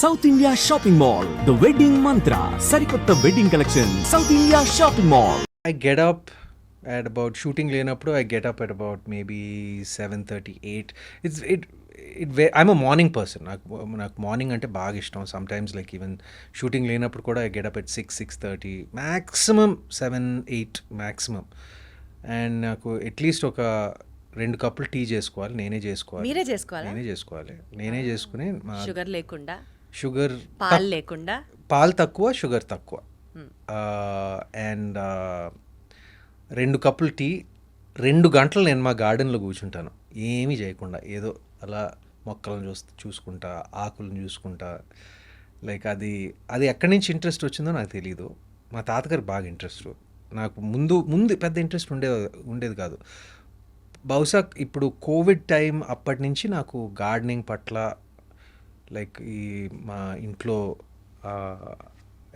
South India shopping mall the wedding mantra సరికొత్త wedding collection South India shopping mall I get up at about shooting లేనప్పుడు I get up at about maybe seven thirty eight it's it it way I'm a morning person నాకు నాకు morning అంటే బాగా ఇష్టం sometimes like even shooting లేనప్పుడు కూడా I get up at six six thirty maximum seven eight maximum and నాకు at least ఒక రెండు కప్పులు టీ చేసుకోవాలి నేనే చేసుకోవాలి మీరే చేసుకోవాలా నేనే చేసుకోవాలి నేనే చేసుకుని షుగర్ లేకుండా షుగర్ పాలు లేకుండా? పాలు తక్కువ షుగర్ తక్కువ. అండ్ రెండు కప్పులు టీ రెండు గంటలు నేను మా గార్డెన్లో కూర్చుంటాను. ఏమీ చేయకుండా ఏదో అలా మొక్కలను చూస్తూ చూసుకుంటా ఆకులను చూసుకుంటా. లైక్ అది అది ఎక్కడి నుంచి ఇంట్రెస్ట్ వచ్చిందో నాకు తెలియదు మా తాతగారికి బాగా ఇంట్రెస్ట్. నాకు ముందు ముందు పెద్ద ఇంట్రెస్ట్ ఉండే ఉండేది కాదు. బహుశా ఇప్పుడు కోవిడ్ టైం అప్పటి నుంచి నాకు గార్డెనింగ్ పట్ల లైక్ ఈ మా ఇంట్లో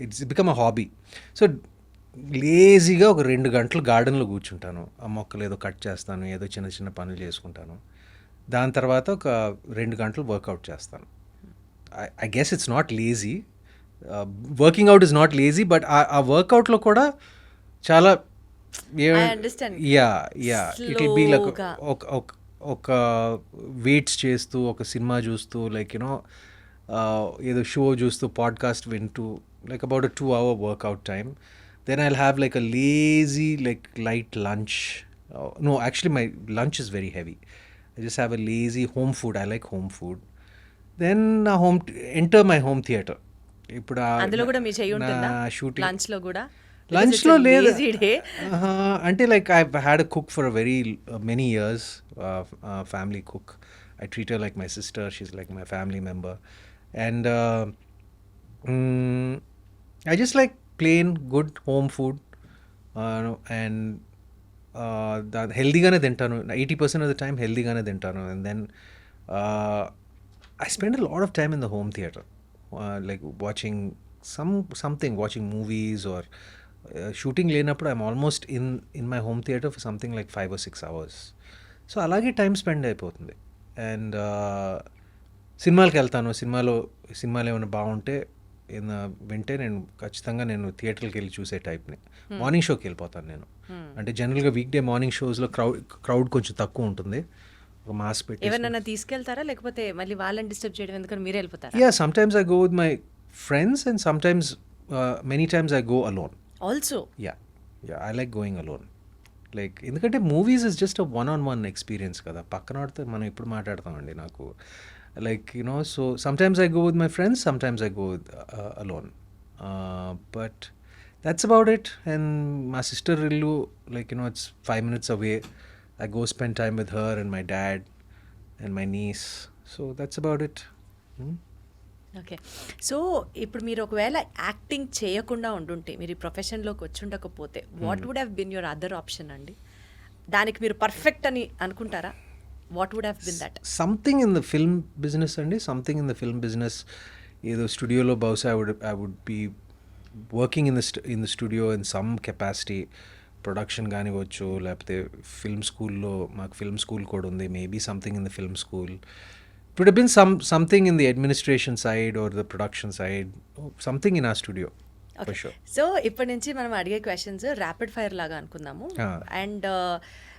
it's become a hobby so లేజీగా ఒక రెండు గంటలు గార్డెన్లో కూర్చుంటాను. ఆ మొక్కలు ఏదో కట్ చేస్తాను ఏదో చిన్న చిన్న పనులు చేసుకుంటాను. దాని తర్వాత ఒక రెండు గంటలు వర్కౌట్ చేస్తాను. I guess it's not lazy working out is not lazy but ఆ వర్కౌట్లో కూడా చాలా. Yeah yeah it be like ఒక వెయిట్స్ చేస్తూ ఒక సినిమా చూస్తూ లైక్ యూనో ఏదో షో చూస్తూ పాడ్కాస్ట్ వింటూ like about a two hour workout time then I have like a lazy like light lunch no actually my lunch is very heavy I just have a lazy home food I like home food then నా home enter my home theatre ఇప్పుడు ఆ- అందులో కూడా మీ చెయ్యి ఉంటుందా నా shooting లంచ్లో కూడా లంచ్లో లేదు Lazy day. ఆహా, అంటే like I had a cook for very many years family cook I treat like my sister she's like my family member and I just like plain good home food and దాని హెల్దీగానే తింటాను. Eighty percent of the time హెల్దీగానే తింటాను. And then I spend lot of time in the home theatre like watching some something watching movies or shooting లేనప్పుడు I'm almost in in my home theatre for something like five or six hours so అలాగే time spend అయిపోతుంది. And సినిమాలకు వెళ్తాను సినిమాలో సినిమాలు ఏమైనా బాగుంటే ఏదైనా వింటే నేను ఖచ్చితంగా నేను థియేటర్కి వెళ్ళి చూసే టైప్ని. మార్నింగ్ షోకి వెళ్ళిపోతాను నేను అంటే జనరల్గా వీక్ డే మార్నింగ్ షోస్లో క్రౌడ్ క్రౌడ్ కొంచెం తక్కువ ఉంటుంది. ఒక మాస్ పెట్టి ఎవరినైనా తీసుకెళ్తారా? లేకపోతే మళ్ళీ వాళ్ళని డిస్టర్బ్ చేయడం ఎందుకని మీరే వెళ్ళిపోతారా? Yeah, sometimes I go with my friends, and sometimes, uh, many times I go alone. Also Yeah, yeah, I like going alone. Like ఎందుకంటే movies is just one on one experience కదా. పక్కన వాడితే మనం ఇప్పుడు మాట్లాడతామండి నాకు. Like you know so sometimes I go with my friends sometimes I go with alone but that's about it and మా sister ఇల్లు like you know it's five minutes away I go spend time with her and my dad and my nieces so that's about it okay so ఇప్పుడు మీరు ఒకవేళ acting చేయకుండా ఉండుంటే మీరు ఈ ప్రొఫెషన్లోకి వచ్చి ఉండకపోతే what would have been your other option అండి? దానికి మీరు పర్ఫెక్ట్ అని అనుకుంటారా? What would have been that something in the film business అండి something in the film business ఏదో స్టూడియోలో బహుశా I would I would be working in the in the studio in some capacity production కానివ్వచ్చు లేకపోతే film స్కూల్లో మాకు film school కూడా ఉంది. Maybe something in the film school it been some something in the administration side or the production side something in ఆ studio so ఇప్పటి నుంచి మనం అడిగే క్వశ్చన్స్ ర్యాపిడ్ ఫైర్ లాగా అనుకుందాము. అండ్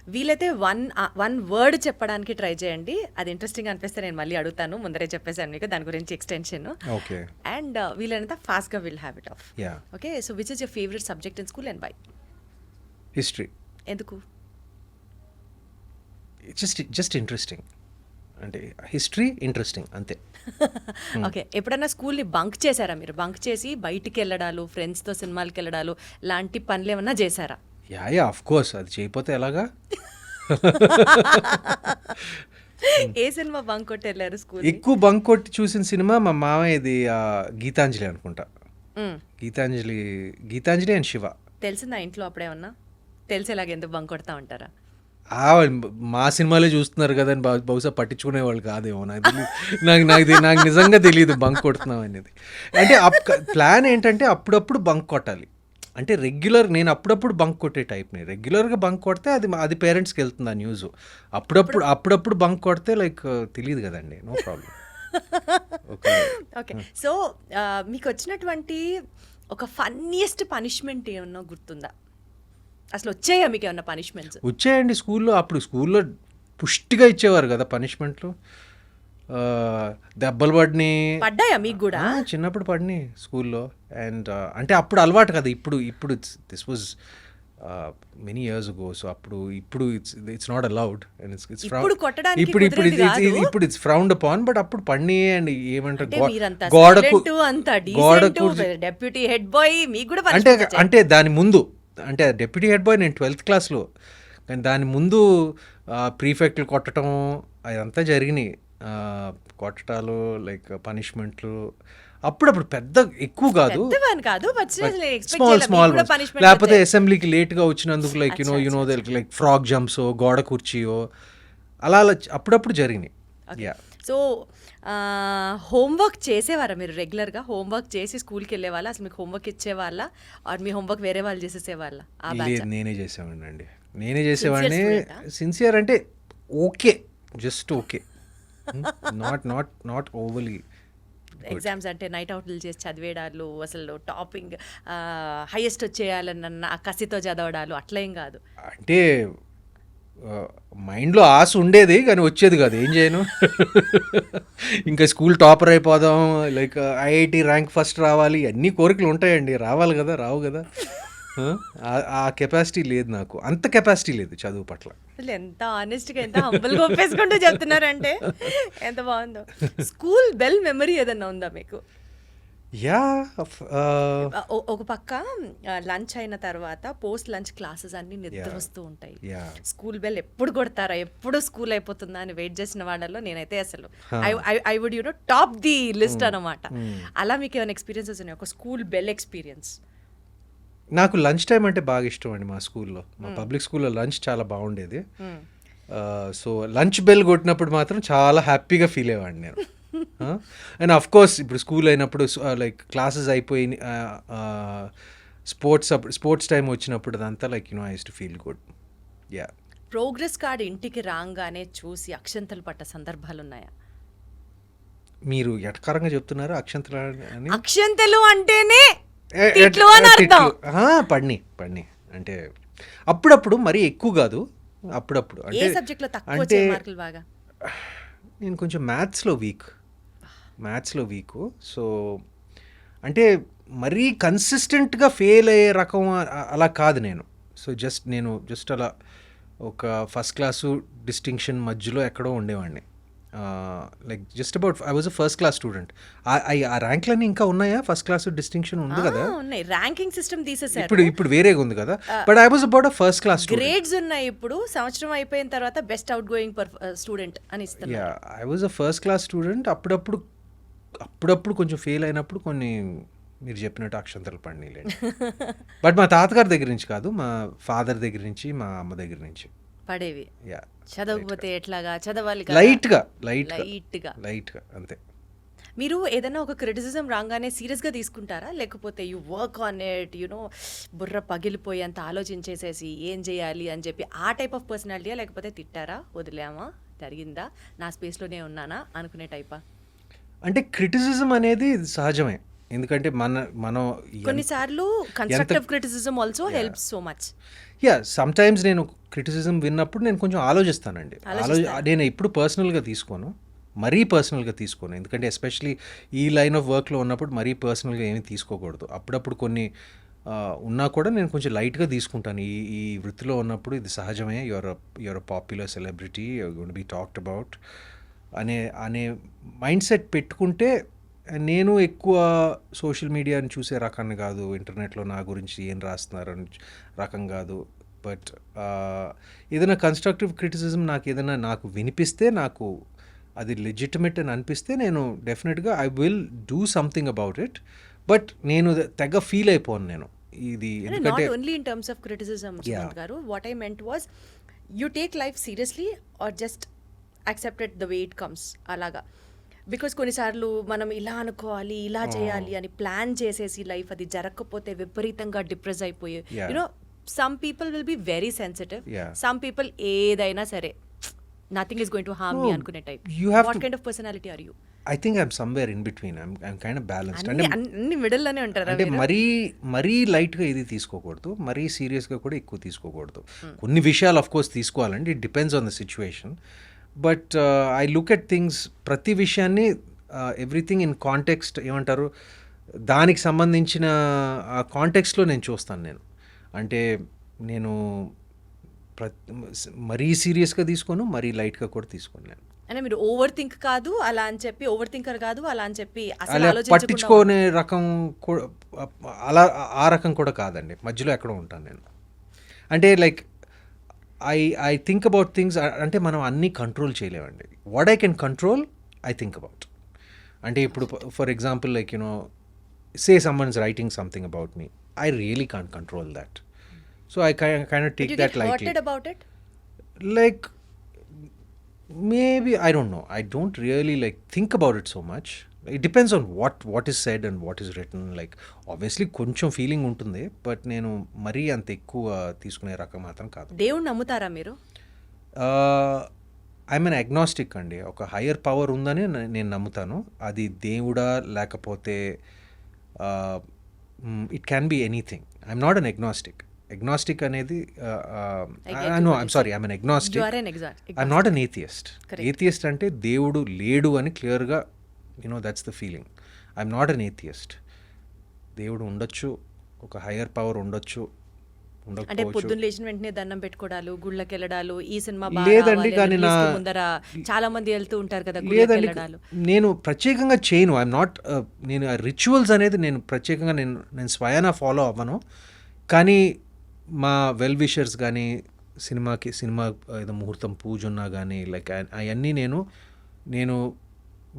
వీలైతే వన్ వన్ వర్డ్ చెప్పడానికి ట్రై చేయండి. అది ఇంట్రెస్టింగ్ అనిపిస్తే నేను మళ్ళీ అడుగుతాను. ముందరే చెప్పేసాను మీకు దాని గురించి ఎక్స్టెన్షన్ ఓకే అండ్ వీలైనంత ఫాస్ట్గా will have it off okay so which is your favourite subject in school and by history ఎందుకు? జస్ట్ జస్ట్ ఇంట్రెస్టింగ్ అంటే హిస్టరీ ఇంట్రెస్టింగ్ అంతే. ఓకే ఎప్పుడైనా స్కూల్ని బంక్ చేశారా మీరు? బంక్ చేసి బయటికి వెళ్ళడాలు ఫ్రెండ్స్తో సినిమాలకి వెళ్ళడాలు లాంటి పనులు ఏమన్నా చేశారా? యా యా ఆఫ్ కోర్స్ అది చేయకపోతే ఎలాగా? ఏ సినిమా బంక్ కొట్టి వెళ్ళారు స్కూల్ ఎక్కువ బంక్ కొట్టి చూసిన సినిమా మా మామయ్య ఇది ఆ, గీతాంజలి అనుకుంటా. గీతాంజలి గీతాంజలి అండ్ శివ. తెలిసిందా ఇంట్లో అప్పుడేమన్నా తెలిసేలాగా ఎందుకు బంక్ కొడతా ఉంటారా? మా సినిమాలే చూస్తున్నారు కదా అని బహు- బహుశా పట్టించుకునే వాళ్ళు కాదేమో. నాకు నాకు నాకు నాకు నిజంగా తెలియదు బంక్ కొడుతున్నాం అనేది. అంటే ప్లాన్ ఏంటంటే అప్పుడప్పుడు బంక్ కొట్టాలి. అంటే రెగ్యులర్ నేను అప్పుడప్పుడు బంక్ కొట్టే టైప్ని రెగ్యులర్గా బంక్ కొడితే అది అది పేరెంట్స్కి వెళ్తుంది ఆ న్యూస్ అప్పుడప్పుడు అప్పుడప్పుడు బంక్ కొడితే లైక్ తెలియదు కదండి. నో ప్రాబ్లం ఓకే సో మీకు వచ్చినటువంటి ఒక ఫన్నీయెస్ట్ పనిష్మెంట్ ఏమన్నా గుర్తుందా? అసలు వచ్చాయా మీకు ఏమన్నా పనిష్మెంట్స్ వచ్చాయండి స్కూల్లో. అప్పుడు స్కూల్లో పుష్టిగా ఇచ్చేవారు కదా పనిష్మెంట్లు దెబ్బలు పడిని. పడ్డాయా మీకు కూడా? చిన్నప్పుడు పడిని స్కూల్లో. అండ్ అంటే అప్పుడు అలవాటు కదా ఇప్పుడు ఇప్పుడు this was many years go so అప్పుడు ఇప్పుడు it's it's not allowed. And it's it's ఇప్పుడు కొట్టడానికి ఇప్పుడు ఇప్పుడు ఇట్స్ ఫ్రౌండ్ అపాన్ బట్ అప్పుడు పడిని అండ్ ఏమంటారు గోడకు గోడకు డెప్యూటీ హెడ్ బాయ్ మీకు కూడా అంటే. అంటే దాని ముందు అంటే డెప్యూటీ హెడ్ బాయ్ నేను ట్వెల్త్ క్లాస్లో కానీ దాని ముందు ప్రీఫెక్ట్లు కొట్టడం అదంతా జరిగినాయి. కొట్టడాలు లైక్ పనిష్మెంట్లు అప్పుడప్పుడు పెద్ద ఎక్కువ కాదు. స్మాల్ స్మాల్ లేకపోతే అసెంబ్లీకి లేట్గా వచ్చినందుకు like you know you know like frog jumps గోడ కుర్చీయో అలా అలా అప్పుడప్పుడు జరిగినాయి. యా సో హోంవర్క్ చేసేవారా మీరు రెగ్యులర్గా హోంవర్క్ చేసి స్కూల్కి వెళ్ళే వాళ్ళ అసలు మీకు హోంవర్క్ ఇచ్చేవాళ్ళ? ఆర్ మీ హోంవర్క్ వేరే వాళ్ళు చేసేసేవాళ్ళ? లేదు నేనే చేసేవాడిని అండి నేనే చేసేవాడిని? సిన్సియర్ అంటే okay. Just okay. Not not not overly exams అంటే నైట్ అవుట్లు చేసి చదివేడాలు అసలు టాపింగ్ హైయెస్ట్ వచ్చేయాలన్న ఆ కసితో చదవడాలు అట్లా ఏం కాదు. అంటే మైండ్లో ఆశ ఉండేది కానీ వచ్చేది కాదు. ఏం చేయను? ఇంకా స్కూల్ టాపర్ అయిపోదాం లైక్ ఐఐటి ర్యాంక్ ఫస్ట్ రావాలి అన్ని కోరికలు ఉంటాయండి. రావాలి కదా రావు కదా. ఆ కెపాసిటీ లేదు నాకు. అంత కెపాసిటీ లేదు చదువు పట్ల. అసలు ఎంత ఆనెస్ట్గా ఎంత హంబుల్గా ఒప్పేసుకుంటూ చెప్తున్నారంటే ఎంత బాగుందో. స్కూల్ బెల్ మెమరీ ఏదన్నా ఉందా మీకు? యా ఒక పక్క లంచ్ అయిన తర్వాత పోస్ట్ లంచ్ క్లాసెస్ అన్ని నిద్ర వస్తూ ఉంటాయి. స్కూల్ బెల్ ఎప్పుడు కొడతారా? ఎప్పుడు స్కూల్ అయిపోతుందా అని వెయిట్ చేసిన వాళ్ళలో నేనైతే అసలు I would you know top the list అనమాట అలా మీకు ఏమైనా ఎక్స్పీరియన్సెస్ ఉన్నాయి? ఒక స్కూల్ బెల్ ఎక్స్పీరియన్స్ నాకు లంచ్ టైం అంటే బాగా ఇష్టం అండి మా స్కూల్లో. మా పబ్లిక్ స్కూల్లో లంచ్ చాలా బాగుండేది. సో లంచ్ బెల్ కొట్టినప్పుడు మాత్రం చాలా హ్యాపీగా ఫీల్ అయ్యేవాడిని నేను. అండ్ అఫ్ కోర్స్ ఇప్పుడు స్కూల్ అయినప్పుడు లైక్ క్లాసెస్ అయిపోయి స్పోర్ట్స్ అప్పుడు స్పోర్ట్స్ టైం వచ్చినప్పుడు అదంతా like you know used to feel good yeah progress card ఇంటికి రాగానే చూసి అక్షంతలు పట్ట సందర్భాలు ఉన్నాయా మీరు ఎటకారంగా చెప్తున్నారు అక్షంతలు అక్షంతలు అంటేనే తిట్లు అని ఏ- అర్థం. తిట్లు. ఆ, పడిని పడిని. అంటే అప్పుడప్పుడు మరీ ఎక్కువ కాదు అప్పుడప్పుడు అంటే సబ్జెక్ట్లో తక్కువ అంటే వచ్చాయి మార్కులు బాగా? నేను కొంచెం మ్యాథ్స్లో వీక్. మ్యాథ్స్లో వీక్. సో అంటే మరీ కన్సిస్టెంట్గా ఫెయిల్ అయ్యే రకం అలా కాదు నేను. సో జస్ట్ నేను జస్ట్ అలా ఒక ఫస్ట్ క్లాసు డిస్టింక్షన్ మధ్యలో ఎక్కడో ఉండేవాడిని. Like just about I was a first class student ఆ ర్యాంక్లన్నీ ఇంకా ఉన్నాయా? ఫస్ట్ క్లాస్ డిస్టింక్షన్ ఉంది కదా? ఉన్నాయి. ర్యాంకింగ్ సిస్టమ్ తీసేసారు ఇప్పుడు ఇప్పుడు వేరేగా ఉంది కదా? But I was about a first class student grades ఉన్నాయి ఇప్పుడు. సంవత్సరం అయిపోయిన తర్వాత బెస్ట్ అవుట్ గోయింగ్ స్టూడెంట్ అని ఇస్తున్నారు. Yeah I was a first class student అప్పుడప్పుడు అప్పుడప్పుడు కొంచెం ఫెయిల్ అయినప్పుడు కొన్ని మీరు చెప్పినట్టు అక్షంతలు పడినాయిలేండి బట్ మా తాతగారి దగ్గర నుంచి కాదు మా ఫాదర్ దగ్గర నుంచి మా అమ్మ దగ్గర నుంచి. పడేవి. చదవకపోతే ఎట్లాగా? చదవాలి కదా? లైట్గా లైట్గా లైట్గా లైట్గా అంతే. మీరు ఏదైనా ఒక క్రిటిసిజం రాగానే సీరియస్గా తీసుకుంటారా? లేకపోతే you work on it you know బుర్ర పగిలిపోయి అంత ఆలోచించేసేసి ఏం చేయాలి అని చెప్పి ఆ టైప్ ఆఫ్ పర్సనాలిటీయా లేకపోతే తిట్టారా? వదిలేమా? జరిగిందా? నా స్పేస్లోనే ఉన్నానా? అనుకునే టైపా అంటే క్రిటిసిజం అనేది సహజమే. ఎందుకంటే మన మనం కొన్నిసార్లు constructive criticism also helps so much yeah sometimes నేను క్రిటిసిజం విన్నప్పుడు నేను కొంచెం ఆలోచిస్తానండి. ఆలోచి నేను ఎప్పుడు పర్సనల్గా తీసుకోను. మరీ పర్సనల్గా తీసుకోను. ఎందుకంటే ఎస్పెషలీ ఈ లైన్ ఆఫ్ వర్క్లో ఉన్నప్పుడు మరీ పర్సనల్గా ఏమీ తీసుకోకూడదు. అప్పుడప్పుడు కొన్ని ఉన్నా కూడా నేను కొంచెం లైట్గా తీసుకుంటాను. ఈ ఈ వృత్తిలో ఉన్నప్పుడు ఇది సహజమే. Your your popular celebrity your be talked about అనే అనే మైండ్ సెట్ పెట్టుకుంటే నేను ఎక్కువ సోషల్ మీడియాని చూసే రకాన్ని కాదు. ఇంటర్నెట్లో నా గురించి ఏం రాస్తున్నారని రకం కాదు. బట్ ఏదైనా కన్స్ట్రక్టివ్ క్రిటిసిజం నాకు ఏదైనా నాకు వినిపిస్తే నాకు అది లెజిటిమేట్ అని అనిపిస్తే నేను డెఫినెట్గా I will do something about it but నేను తెగ ఫీల్ అయిపోను నేను. ఇది ఎందుకంటే only in terms of criticism గారు. What I meant was you take life seriously or just accepted the way it comes అలాగా. బికాస్ కొన్నిసార్లు మనం ఇలా అనుకోవాలి ఇలా చేయాలి అని ప్లాన్ చేసేసి లైఫ్ అది జరగకపోతే విపరీతంగా డిప్రెస్ అయిపోయి. You know some people will be very sensitive. Some people ఏదైనా సరే nothing is going to harm me అనుకునే type you have what kind of personality are you I think I'm somewhere in between I'm kind of balanced అంటే అన్ని మిడిల్లోనే ఉంటారా అంటే మీరు? మరీ లైట్గా ఇది తీసుకోకూడదు మరీ సీరియస్గా కూడా ఎక్కువ తీసుకోకూడదు. కొన్ని విషయాలు ఆఫ్ కోర్స్ తీసుకోవాలండి. It depends on the situation but I look at things ప్రతి విషయాన్ని ఎవ్రీథింగ్ ఇన్ కాంటెక్స్ట్ ఏమంటారు? దానికి సంబంధించిన ఆ కాంటెక్స్ట్లో నేను చూస్తాను నేను. అంటే నేను ప్రతి మరీ సీరియస్గా తీసుకోను మరీ లైట్గా కూడా తీసుకోను నేను. అంటే మీరు ఓవర్ థింక్ కాదు అలా అని చెప్పి ఓవర్ థింకర్ కాదు అలా అని చెప్పి అలా పట్టించుకోనే రకం కూడా అలా ఆ రకం కూడా కాదండి. మధ్యలో ఎక్కడో ఉంటాను నేను. అంటే like I I think about things అంటే మనం అన్నీ కంట్రోల్ చేయలేమండి. What I can control I think about అంటే ఇప్పుడు for example like you know say someone's writing something about me I really can't control that so I Did take that get lightly hurted about it? like maybe i don't know. I don't really like think it depends on what what is said and what is written. Like obviously కొంచెం feeling ఉంటుంది but నేను మరీ అంత ఎక్కువ తీసుకునే రకం మాత్రం కాదు. దేవుణ్ణి నమ్ముతారా మీరు? ఐఎమ్ అన్ అగ్నాస్టిక్ అండి. ఒక హయ్యర్ పవర్ ఉందని నేను నమ్ముతాను. అది దేవుడా లేకపోతే it can be anything I'm not an agnostic agnostic అనేది no I'm sorry I'm an agnostic I'm not an atheist. Atheist అంటే దేవుడు లేడు అని క్లియర్గా you know that's the feeling I'm not an atheist దేవుడు ఉండొచ్చు ఒక హయ్యర్ పవర్ ఉండొచ్చు అంటే పొద్దున్న లేచిన వెంటనే దండం పెట్టుకోవడాలు గుళ్ళకి వెళ్ళడాలు ఈ సినిమా లేదండి, కానీ నా- ముందర చాలా మంది వెళ్తూ ఉంటారు కదా లేదండి నేను ప్రత్యేకంగా చేయను. ఐఎమ్ నాట్ నేను రిచువల్స్ అనేది నేను ప్రత్యేకంగా నేను నేను స్వయాన ఫాలో అవ్వను. కానీ మా వెల్ విషర్స్ కానీ సినిమాకి సినిమా ఏదో ముహూర్తం పూజ ఉన్నా కానీ లైక్ అవన్నీ నేను నేను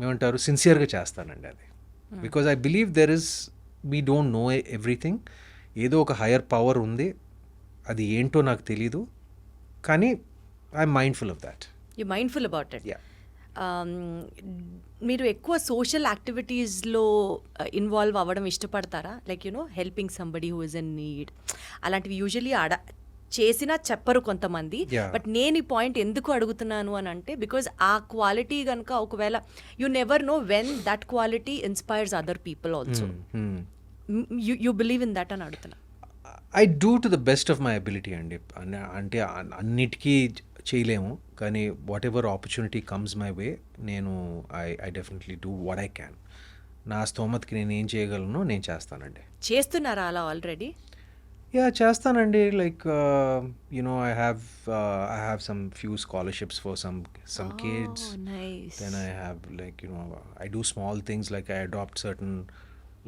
ఏమంటారు సిన్సియర్గా చేస్తానండి అది. Because I believe there is we don't know everything ఏదో ఒక హయ్యర్ పవర్ ఉంది అది ఏంటో నాకు తెలీదు. కానీ I'm mindful of that you mindful about it మీరు ఎక్కువ సోషల్ యాక్టివిటీస్లో ఇన్వాల్వ్ అవ్వడం ఇష్టపడతారా? Like you know helping somebody who is in need అలాంటివి యూజువలీ అడ చేసినా చెప్పరు కొంతమంది. బట్ నేను ఈ పాయింట్ ఎందుకు అడుగుతున్నాను అని అంటే బికాజ్ ఆ క్వాలిటీ కనుక ఒకవేళ you never know when that quality inspires other people also. You you believe in that అని అడుగుతున్నా. I do to the best of my ability అండి. అంటే అన్- అన్నిటికీ చేయలేము. కానీ whatever opportunity comes my way నేను I I definitely do what I can నా స్తోమతకి నేను ఏం చేయగలను నేను చేస్తానండి. చేస్తున్నారా అలా already యా చేస్తానండి like you know I have I have some few scholarships for some some kids nice then i have like you know i do small things like i adopt certain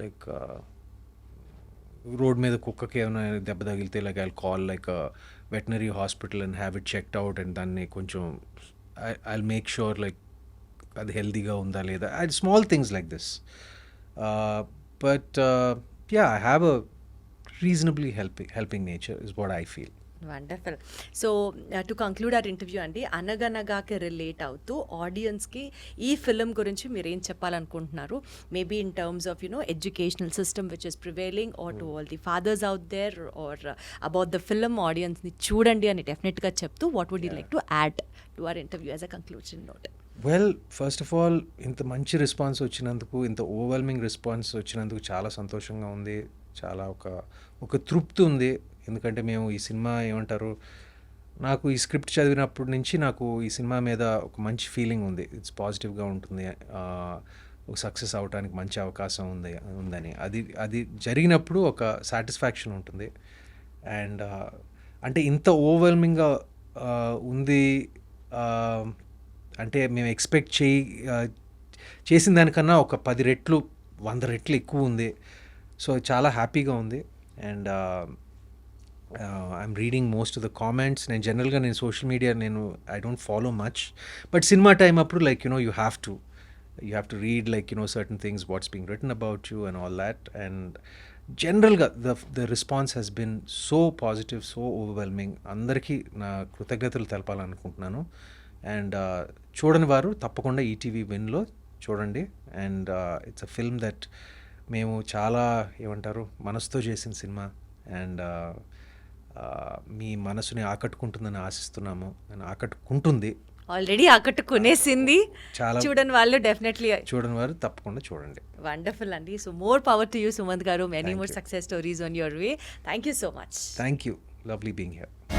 like uh, road మీద కుక్కకి ఏమైనా దెబ్బ తగిలితే like I call like veterinary hospital and have it checked out and దాన్ని కొంచెం I make sure like అది హెల్తీగా ఉందా లేదా I small things like this but yeah I have uh reasonably helping helping nature is what I feel wonderful so to conclude our interview అండి అనగనగాకి relate అవుతూ ఆడియన్స్కి ఈ ఫిలిం గురించి మీరు ఏం చెప్పాలనుకుంటున్నారు maybe in terms of you know educational system which is prevailing or to all the fathers out there or about the film ఆడియన్స్ని చూడండి అని డెఫినెట్గా చెప్తూ what would you like to add to our interview as a conclusion note well first of all ఇంత మంచి response వచ్చినందుకు ఇంత overwhelming response వచ్చినందుకు చాలా సంతోషంగా ఉంది. చాలా ఒక ఒక తృప్తి ఉంది. ఎందుకంటే మేము ఈ సినిమా ఏమంటారు నాకు ఈ స్క్రిప్ట్ చదివినప్పటి నుంచి నాకు ఈ సినిమా మీద ఒక మంచి ఫీలింగ్ ఉంది. ఇట్స్ పాజిటివ్గా ఉంటుంది. ఒక సక్సెస్ అవడానికి మంచి అవకాశం ఉంది ఉందని. అది అది జరిగినప్పుడు ఒక సాటిస్ఫాక్షన్ ఉంటుంది. అండ్ అంటే ఇంత ఓవర్వెల్మింగ్గా ఉంది అంటే మేము ఎక్స్పెక్ట్ చేయి చేసిన దానికన్నా ఒక పది రెట్లు వంద రెట్లు ఎక్కువ ఉంది. సో చాలా హ్యాపీగా ఉంది. And I'm reading most of the comments నేను జనరల్గా నేను సోషల్ మీడియా నేను I don't follow much but cinema time అప్పుడు like you know you have to you have to read like you know certain things what's being written about you and all that and జనరల్గా the the response has been so positive so overwhelming అందరికీ నా కృతజ్ఞతలు తెలపాలనుకుంటున్నాను. And చూడని వారు తప్పకుండా ETV విన్లో చూడండి. And it's a film that మేము చాలా ఏమంటారు మనసుతో చేసిన సినిమా. అండ్ మీ మనసుని ఆకట్టుకుంటుందని ఆశిస్తున్నాము. నేను ఆకట్టుకుంటుంది. ఆల్రెడీ ఆకట్టుకునేసింది చాలా- చూడని వాళ్ళు డెఫినెట్లీ చూడని వారు తప్పకుండా చూడండి. వండర్ఫుల్ అండి. So more power to you Sumanth గారు. Many more. Success stories on your way thank you so much thank you lovely being here